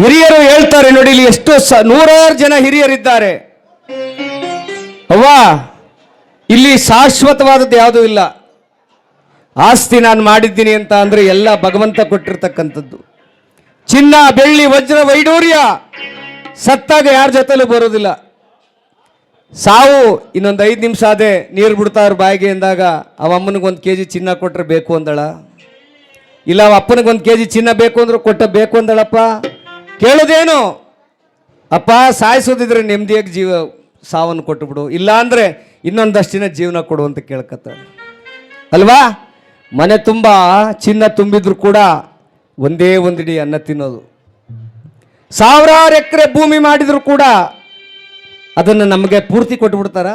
ಹಿರಿಯರು ಹೇಳ್ತಾರೆ ನೋಡಿ ಇಲ್ಲಿ ಎಷ್ಟು ನೂರಾರು ಜನ ಹಿರಿಯರಿದ್ದಾರೆ. ಅವ್ವ, ಇಲ್ಲಿ ಶಾಶ್ವತವಾದದ್ದು ಯಾವುದೂ ಇಲ್ಲ. ಆಸ್ತಿ ನಾನು ಮಾಡಿದ್ದೀನಿ ಅಂತ ಅಂದ್ರೆ ಎಲ್ಲ ಭಗವಂತ ಕೊಟ್ಟಿರ್ತಕ್ಕಂಥದ್ದು. ಚಿನ್ನ, ಬೆಳ್ಳಿ, ವಜ್ರ, ವೈಡೂರ್ಯ ಸತ್ತಾಗ ಯಾರ ಜೊತೆಲೂ ಬರೋದಿಲ್ಲ. ಸಾವು, ಇನ್ನೊಂದು ಐದು ನಿಮಿಷ ಅದೇ ನೀರು ಬಿಡ್ತಾವ್ರ ಬಾಯಿಗೆ ಅಂದಾಗ ಅವ ಅಮ್ಮನಿಗೆ ಒಂದು ಕೆ ಜಿ ಚಿನ್ನ ಕೊಟ್ಟರೆ ಬೇಕು ಅಂದಳ. ಇಲ್ಲ ಅವ ಅಪ್ಪನಿಗೆ ಒಂದು ಕೆ ಜಿ ಚಿನ್ನ ಬೇಕು ಅಂದ್ರೆ ಕೊಟ್ಟ ಬೇಕು ಅಂದಳಪ್ಪ. ಕೇಳೋದೇನು? ಅಪ್ಪ, ಸಾಯಿಸೋದಿದ್ರೆ ನೆಮ್ಮದಿಯಾಗಿ ಜೀವ ಸಾವನ್ನು ಕೊಟ್ಟುಬಿಡು. ಇಲ್ಲ ಅಂದ್ರೆ ಇನ್ನೊಂದಷ್ಟು ದಿನ ಜೀವನ ಕೊಡು ಅಂತ ಕೇಳ್ಕತ್ತ ಅಲ್ವಾ? ಮನೆ ತುಂಬ, ಚಿನ್ನ ತುಂಬಿದ್ರು ಕೂಡ ಒಂದೇ ಒಂದಿಡಿ ಅನ್ನ ತಿನ್ನೋದು. ಸಾವಿರಾರು ಎಕರೆ ಭೂಮಿ ಮಾಡಿದರೂ ಕೂಡ ಅದನ್ನು ನಮಗೆ ಪೂರ್ತಿ ಕೊಟ್ಬಿಡ್ತಾರ.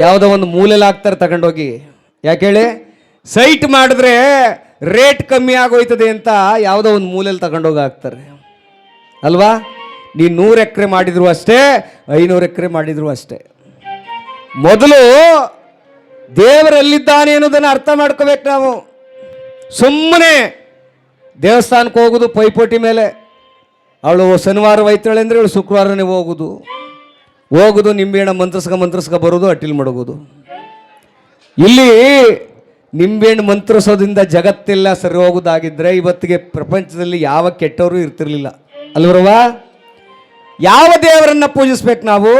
ಯಾವುದೋ ಒಂದು ಮೂಲೆಯಲ್ಲಿ ಹಾಕ್ತಾರೆ ತಗೊಂಡೋಗಿ. ಹೇಳಿ? ಸೈಟ್ ಮಾಡಿದ್ರೆ ರೇಟ್ ಕಮ್ಮಿ ಆಗೋಯ್ತದೆ ಅಂತ ಯಾವುದೋ ಒಂದು ಮೂಲೆಯಲ್ಲಿ ತಗೊಂಡೋಗಿ ಹಾಕ್ತಾರೆ. ಅಲ್ವಾ? ನೀ ನೂರು ಎಕರೆ ಮಾಡಿದ್ರು ಅಷ್ಟೇ, ಐನೂರು ಎಕರೆ ಮಾಡಿದ್ರು ಅಷ್ಟೇ. ಮೊದಲು ದೇವರಲ್ಲಿದ್ದಾನೆ ಅನ್ನೋದನ್ನು ಅರ್ಥ ಮಾಡ್ಕೋಬೇಕು ನಾವು. ಸುಮ್ಮನೆ ದೇವಸ್ಥಾನಕ್ಕೆ ಹೋಗೋದು ಪೈಪೋಟಿ ಮೇಲೆ. ಅವಳು ಶನಿವಾರ ಒಯ್ತಾಳೆ ಅಂದರೆ ಅವಳು ಶುಕ್ರವಾರನೇ ಹೋಗೋದು. ಹೋಗೋದು, ನಿಂಬೆಹಣ್ಣ ಮಂತ್ರಸ್ಕ ಮಂತ್ರಸ್ಕ ಬರೋದು, ಅಟ್ಟಿಲ್ ಮಡಗೋದು. ಇಲ್ಲಿ ನಿಂಬೆಹಣ್ಣು ಮಂತ್ರಿಸೋದ್ರಿಂದ ಜಗತ್ತೆಲ್ಲ ಸರಿ ಹೋಗೋದಾಗಿದ್ರೆ ಇವತ್ತಿಗೆ ಪ್ರಪಂಚದಲ್ಲಿ ಯಾವ ಕೆಟ್ಟವರು ಇರ್ತಿರ್ಲಿಲ್ಲ. ಅಲ್ವರವ ಯಾವ ದೇವರನ್ನ ಪೂಜಿಸ್ಬೇಕು ನಾವು?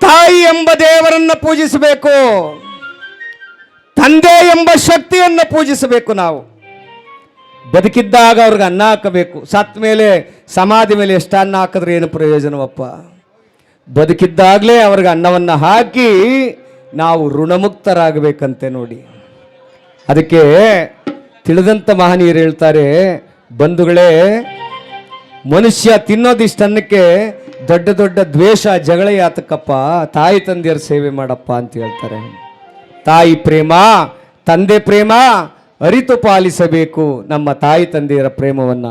ತಾಯಿ ಎಂಬ ದೇವರನ್ನ ಪೂಜಿಸಬೇಕು. ತಂದೆ ಎಂಬ ಶಕ್ತಿಯನ್ನು ಪೂಜಿಸಬೇಕು ನಾವು. ಬದುಕಿದ್ದಾಗ ಅವ್ರಿಗೆ ಅನ್ನ ಹಾಕಬೇಕು. ಸತ್ತ ಮೇಲೆ, ಸಮಾಧಿ ಮೇಲೆ ಎಷ್ಟು ಅನ್ನ ಹಾಕಿದ್ರೆ ಏನು ಪ್ರಯೋಜನವಪ್ಪ? ಬದುಕಿದ್ದಾಗಲೇ ಅವ್ರಿಗೆ ಅನ್ನವನ್ನು ಹಾಕಿ ನಾವು ಋಣಮುಕ್ತರಾಗಬೇಕಂತೆ ನೋಡಿ. ಅದಕ್ಕೆ ತಿಳಿದಂಥ ಮಹನೀಯರು ಹೇಳ್ತಾರೆ, ಬಂಧುಗಳೇ ಮನುಷ್ಯ ತಿನ್ನೋದಿಷ್ಟನ್ನಕ್ಕೆ ದೊಡ್ಡ ದೊಡ್ಡ ದ್ವೇಷ, ಜಗಳ ಯಾತಕಪ್ಪ ತಾಯಿ ತಂದೆಯರ ಸೇವೆ ಮಾಡಪ್ಪ ಅಂತ ಹೇಳ್ತಾರೆ. ತಾಯಿ ಪ್ರೇಮ, ತಂದೆ ಪ್ರೇಮ ಅರಿತು ಪಾಲಿಸಬೇಕು ನಮ್ಮ ತಾಯಿ ತಂದೆಯರ ಪ್ರೇಮವನ್ನ.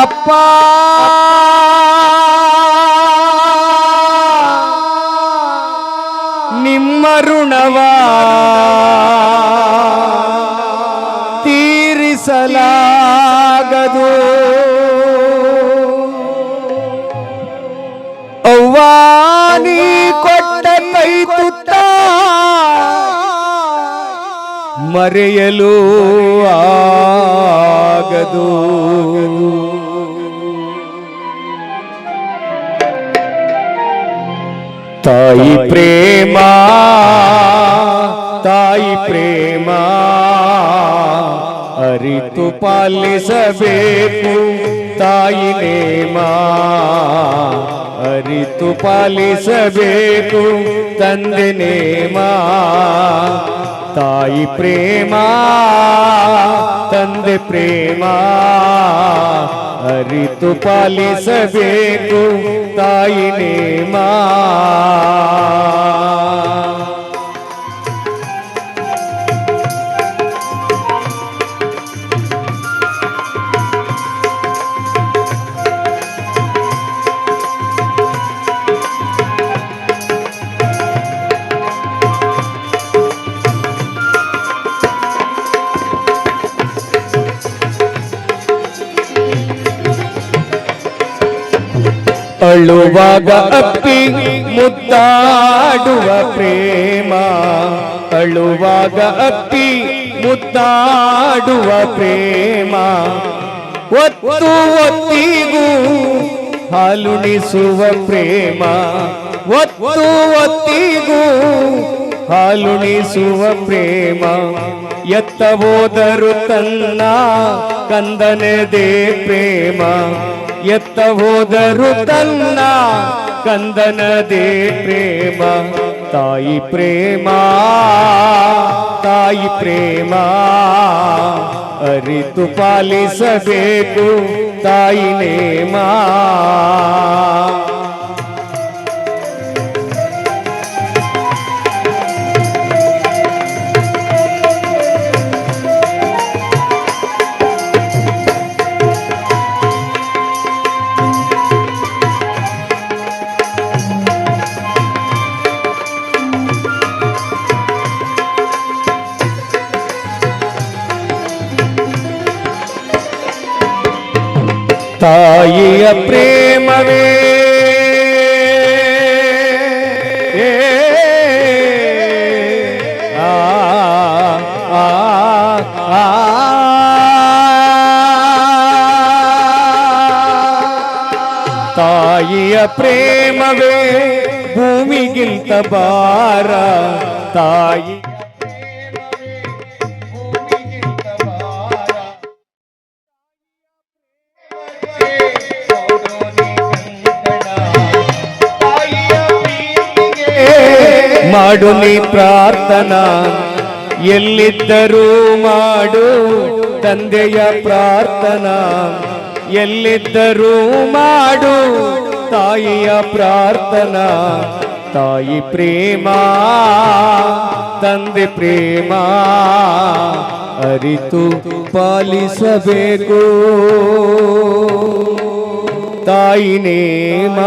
ಅಪ್ಪ. ನಿಮ್ಮ ಋಣವ ತೀರಿಸಲಾಗದು. ಅವ್ವಾನಿ ಕೊಟ್ಟ ಕೈ ತುತ್ತ ಮರೆಯಲು ಆಗದು. ತಾಯಿ ಪ್ರೇಮ ತಾಯಿ ಪ್ರೇಮ ಅರಿತು ಪಾಲಿಸಬೇಕು ತಾಯಿ ನೇಮ ಅರಿತು ಪಾಲಿಸಬೇಕು ತಂದೆ ನೇಮ ತಾಯಿ ಪ್ರೇಮ ತಂದೆ ಪ್ರೇಮ ಅರಿತು ಪಾಲಿಸಬೇಕು ತಾಯಿ ನೇಮ ಅಳುವಾಗ ಅಪ್ಪಿ, ಮುದ್ದಾಡುವ ಪ್ರೇಮ. ಅಳುವಾಗ ಅಪ್ಪಿ, ಮುದ್ದಾಡುವ ಪ್ರೇಮ. ಒತ್ತು ಒತ್ತಿಗೂ ಹಾಲುಣಿಸುವ ಪ್ರೇಮ. ಒತ್ತು ಒತ್ತಿಗೂ ಹಾಲುಣಿಸುವ ಪ್ರೇಮ. ಎತ್ತ ಹೋದರು ತನ್ನ ಕಂದನದೇ ಪ್ರೇಮ. ಎತ್ತ ಹೋದರು ತನ್ನ ಕಂದನದೇ ಪ್ರೇಮ. ತಾಯಿ ಪ್ರೇಮ ತಾಯಿ ಪ್ರೇಮ. ಅರಿತು ಪಾಲಿಸಬೇಕು ತಾಯಿ ನೇಮ. ತಾಯಿಯ ಪ್ರೇಮವೇ ಆ, ಆ, ಆ. ತಾಯಿಯ ಪ್ರೇಮವೇ ಭೂಮಿಗಿಂತ ಬಾರ ತಾಯಿ ಮಾಡು ನೀ ಪ್ರಾರ್ಥನಾ. ಎಲ್ಲಿದ್ದರೂ ಮಾಡು ತಂದೆಯ ಪ್ರಾರ್ಥನಾ. ಎಲ್ಲಿದ್ದರೂ ಮಾಡು ತಾಯಿಯ ಪ್ರಾರ್ಥನಾ. ತಾಯಿ ಪ್ರೇಮ, ತಂದೆ ಪ್ರೇಮ, ಅರಿತು ಪಾಲಿಸಬೇಕು. ತಾಯಿ ನೇಮ.